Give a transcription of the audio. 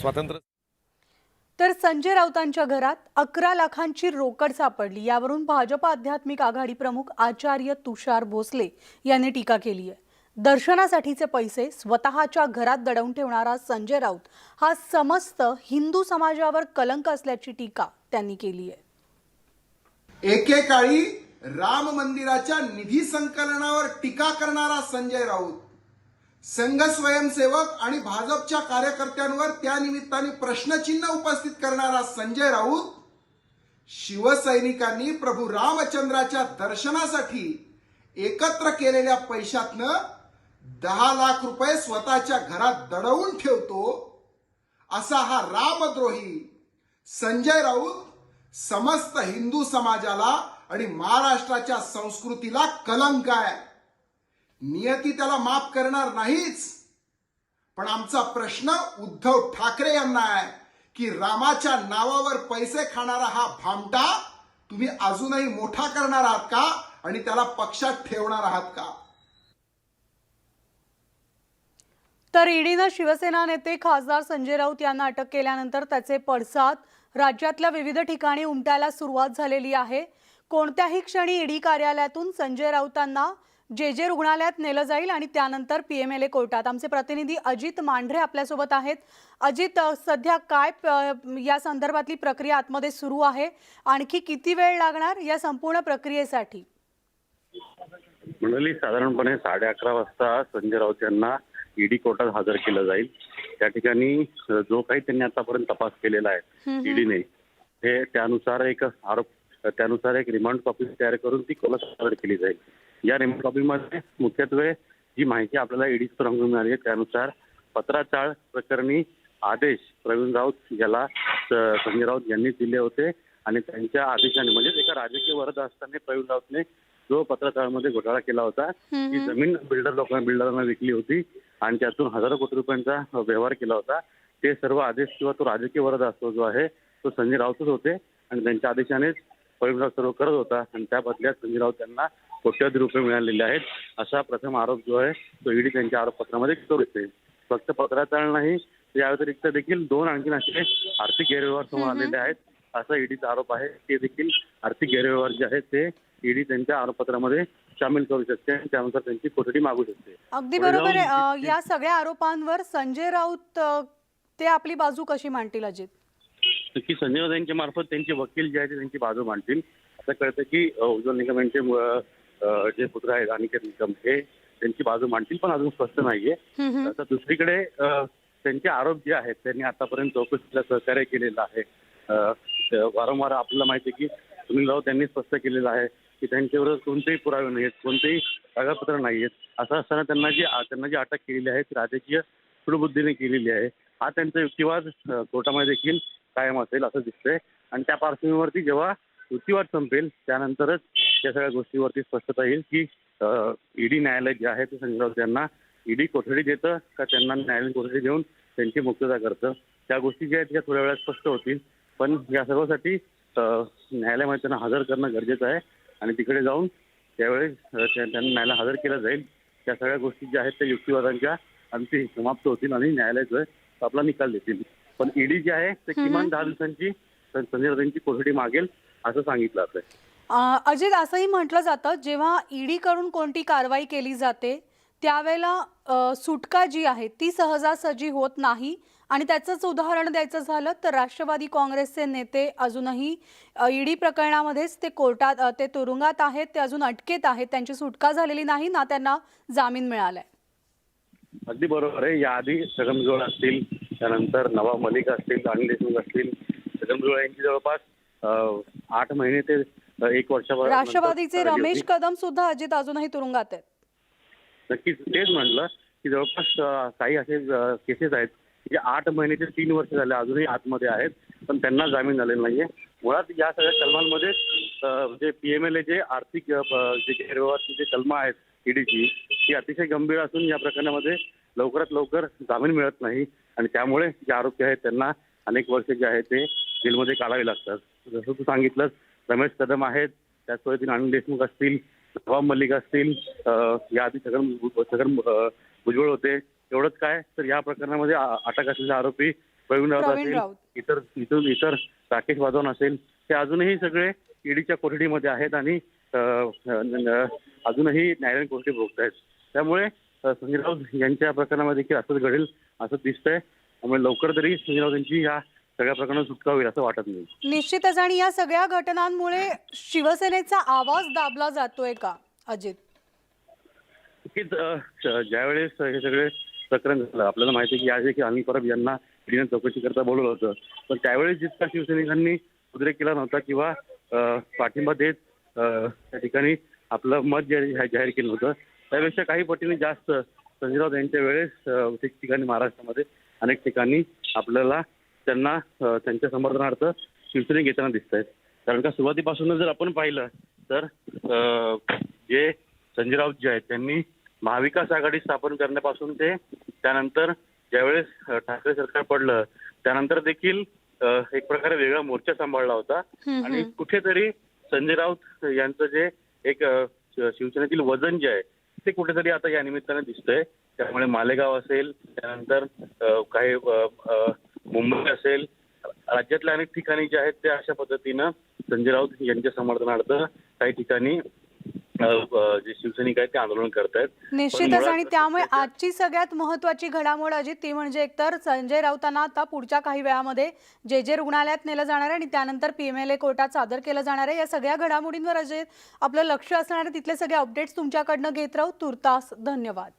स्वातंत्र्य तर संजय राऊतांच्या घरात अकरा लाखांची रोकड सापडली. यावरून भाजप आध्यात्मिक आघाडी प्रमुख आचार्य तुषार भोसले यांनी टीका केली आहे. दर्शनासाठीचे पैसे स्वतःच्या घरात दडवून ठेवणारा संजय राऊत हा समस्त हिंदू समाजावर कलंक असल्याची टीका त्यांनी केली आहे. एकेकाळी राम मंदिराच्या निधी संकलनावर टीका करणारा संजय राऊत संघ स्वयंसेवक आणि भाजपच्या कार्यकर्त्यांवर त्या निमित्ताने प्रश्नचिन्ह उपस्थित करणारा संजय राऊत शिवसैनिकांनी प्रभू रामचंद्राच्या दर्शनासाठी एकत्र केलेल्या पैशातनं दहा लाख रुपये स्वतःच्या घरात दडवून ठेवतो असा हा रामद्रोही संजय राऊत समस्त हिंदू समाजाला आणि महाराष्ट्राच्या संस्कृतीला कलंक आहे. नियती त्याला माफ करणार नाहीच. पण आमचा प्रश्न उद्धव ठाकरे यांना आहे की रामाच्या नावावर पैसे खाणारा हा भामटा तुम्ही अजूनही मोठा करणार आहात का आणि त्याला पक्षात ठेवणार आहात का? तर ईडीनं शिवसेना नेते खासदार संजय राऊत यांना अटक केल्यानंतर त्याचे पडसाद राज्यातल्या विविध ठिकाणी उमटायला सुरुवात झालेली आहे. कोणत्याही क्षणी ईडी कार्यालयातून संजय राऊतांना जे जे रुग्णालयात नेलं जाईल आणि त्यानंतर पीएमएलए कोर्टात. आमचे प्रतिनिधी अजित मांढरे आपल्यासोबत आहेत. अजित सध्या काय प- या संदर्भातली प्रक्रिया आतमध्ये सुरू आहे? आणखी किती वेळ लागणार या संपूर्ण प्रक्रियेसाठी? मंडळी साधारणपणे साडे अकरा वाजता संजय राऊत यांना ईडी कोर्टात हजर केलं जाईल. त्या ठिकाणी जो काही त्यांनी आतापर्यंत तपास केलेला आहे ईडीने हे त्यानुसार एक आरोप त्यानुसार एक रिमांड कॉपी तयार करून ती कोर्टात सादर केली जाईल. या रिमांड कॉपीमध्ये मुख्यत्वे जी माहिती आपल्याला ईडी मिळाली आहे त्यानुसार पत्राचाळ प्रकरणी आदेश प्रवीण राऊत याला संजय राऊत यांनी दिले होते आणि त्यांच्या आदेशाने म्हणजे एका राजकीय वर्ग असताना प्रवीण राऊतने जो पत्रकारामध्ये घोटाळा केला होता ती जमीन बिल्डर लोकांना बिल्डरांना विकली होती आणि त्यातून हजारो कोटी रुपयांचा व्यवहार केला होता. ते सर्व आदेश किंवा तो राजकीय वर्ग असतो जो आहे तो संजय राऊतच होते आणि त्यांच्या आदेशानेच राऊत सर्व करत होता आणि त्या बदल्यात संजय राऊत यांना कोट्यावधी रुपये मिळालेले आहेत. असा प्रथम आरोप जो आहे तो ईडी त्यांच्या आरोपपत्रामध्ये करते फक्त पत्राचाळ नाही या व्यतिरिक्त देखील दोन आणखीन असे आर्थिक गैरव्यवहार समोर आलेले आहेत. असा ईडीचा आरोप आहे. ते देखील आर्थिक गैरव्यवहार जे आहेत ते ईडी त्यांच्या आरोपपत्रामध्ये सामील करू शकते आणि त्यानुसार त्यांची कोठडी मागू शकते. अगदी बरोबर या सगळ्या आरोपांवर संजय राऊत ते आपली बाजू कशी मांडतील अजित? की संजय राऊत यांच्या मार्फत त्यांचे वकील जे आहेत त्यांची बाजू मांडतील. असं कळतं की उज्ज्वल निकम यांचे जे पुत्र आहेत अनिकेत निकम हे त्यांची बाजू मांडतील पण अजून स्पष्ट नाहीये. आता दुसरीकडे त्यांचे आरोप जे आहेत त्यांनी आतापर्यंत चौकशीला सहकार्य केलेलं आहे. वारंवार आपल्याला माहिती की सुनील राऊत यांनी स्पष्ट केलेलं आहे की त्यांच्यावर कोणतेही पुरावे नाही आहेत कोणतेही कागदपत्र नाही आहेत असं असताना त्यांना जी त्यांना जी अटक केलेली आहे ती राजकीय सुडबुद्धीने केलेली आहे. हा त्यांचा युक्तिवाद कोर्टामध्ये देखील कायम असेल असं दिसतंय. आणि त्या पार्श्वभूमीवरती जेव्हा युक्तिवाद संपेल त्यानंतरच या सगळ्या गोष्टीवरती स्पष्टता येईल की ईडी न्यायालय जे आहे ते संजय त्यांना यांना ईडी कोठडी देतं का त्यांना न्यायालयीन कोठडी देऊन त्यांची मुक्तता करतं? त्या गोष्टी ज्या आहेत त्या थोड्या वेळात स्पष्ट होतील. पण या सर्वासाठी न्यायालयामध्ये त्यांना हजर करणं गरजेचं आहे. आणि तिकडे जाऊन त्यावेळेस त्यांना न्यायालय हजर केलं जाईल. त्या सगळ्या गोष्टी ज्या आहेत त्या युक्तिवादांच्या अंतिम समाप्त होतील आणि न्यायालयाचं आपला निकाल देतील. पण ईडी जी आहे ते किमान दहा दिवसांची संजय राऊत यांची कोठडी मागेल असं सांगितलं असं अजित असंही म्हटलं जातं जेव्हा ईडी कडून कोणती कारवाई केली जाते त्यावेळेला सुटका जी आहे ती सहजासहजी होत नाही. आणि त्याचंच उदाहरण द्यायचं झालं तर राष्ट्रवादी काँग्रेसचे नेते अजूनही ईडी प्रकरणामध्येच ते कोर्टात ते तुरुंगात आहेत ते अजून अटकेत आहेत त्यांची सुटका झालेली नाही ना त्यांना जामीन मिळालाय. अगदी बरोबर आहे. याआधी छगनजोळ असतील त्यानंतर नवाब मलिक असतील अनिल देशमुख असतील यांची जवळपास आठ महिने ते एक वर्षावर राष्ट्रवादीचे रमेश कदम सुद्धा अजित अजूनही तुरुंगात आहेत. नक्कीच तेच म्हटलं की जवळपास काही असे केसेस आहेत जे आठ महिने ते तीन वर्ष झाले अजूनही आतमध्ये आहेत पण त्यांना जामीन झालेला नाहीये. मुळात या सगळ्या कलमांमध्ये जे पीएमएलए जे आर्थिक जे गैरव्यवहारची जे कलमं आहेत ईडीची ती अतिशय गंभीर असून या प्रकरणामध्ये लवकरात लवकर जामीन मिळत नाही आणि त्यामुळे जे आरोपी आहेत त्यांना अनेक वर्ष जे आहेत ते जेलमध्ये काढावे लागतात. जसं तू सांगितलंस रमेश कदम आहेत त्याच पद्धतीने अनिल देशमुख असतील नवाब मलिक असतील याआधी छगन छगन अं, भुजबळ होते. एवढंच काय? तर या प्रकरणामध्ये अटक असलेले आरोपी प्रवीण राऊत असेल. इतर इथून इतर राकेश वाधवन असेल हे अजूनही सगळे ईडीच्या कोठडीमध्ये आहेत आणि अजूनही न्यायालयीन कोठडी भोगत आहेत त्यामुळे संजय राऊत यांच्या प्रकरणामध्ये देखील असंच घडेल असं दिसतंय. त्यामुळे लवकर तरी संजय राऊत यांची या सगळ्या प्रकरणात सुटका होईल असं वाटत नाही. निश्चितच. आणि या सगळ्या घटनांमुळे शिवसेनेचा आवाज दाबला जातोय का अजित? नक्कीच अ, ज- ज्यावेळेस हे सगळे प्रकरण झालं आपल्याला माहिती आहे की आज की अनिल परब यांना ईडीने चौकशी करता बोलवलं होतं. पण त्यावेळेस जितका शिवसैनिकांनी उद्रेक केला नव्हता किंवा पाठिंबा देत त्या ठिकाणी आपलं मत जाहीर केलं होतं त्यापेक्षा काही पटीने जास्त संजय राऊत यांच्या वेळेस ठिकठिकाणी महाराष्ट्रामध्ये अनेक ठिकाणी आपल्याला त्यांना त्यांच्या समर्थनार्थ शिवसैनिक येताना दिसत आहेत कारण का सुरुवातीपासूनच जर आपण पाहिलं तर जे संजय राऊत जे आहेत त्यांनी महाविकास आघाडी स्थापन करण्यापासून ते त्यानंतर ज्यावेळेस ठाकरे सरकार पडलं त्यानंतर देखील एक प्रकारे वेगळा मोर्चा सांभाळला होता. आणि कुठेतरी संजय राऊत यांचं जे एक शिवसेनेतील वजन जे आहे ते कुठेतरी आता या निमित्ताने दिसतंय. त्यामुळे मालेगाव असेल त्यानंतर काही मुंबई असेल राज्यातल्या अनेक ठिकाणी जे आहेत ते अशा पद्धतीनं संजय राऊत यांच्या समर्थनार्थ काही ठिकाणी जे शिवसैनिक आहेत ते आंदोलन करतायत. निश्चितच आणि त्यामुळे आजची सगळ्यात महत्वाची घडामोड अजित ती म्हणजे एकतर संजय राऊतांना आता पुढच्या काही वेळामध्ये जे जे रुग्णालयात नेलं जाणार आहे आणि त्यानंतर पीएमएलए कोर्टात सादर केलं जाणार आहे या सगळ्या घडामोडींवर अजय आपलं लक्ष असणार आहे. तिथले सगळे अपडेट्स तुमच्याकडनं घेत राहू. तुर्तास धन्यवाद.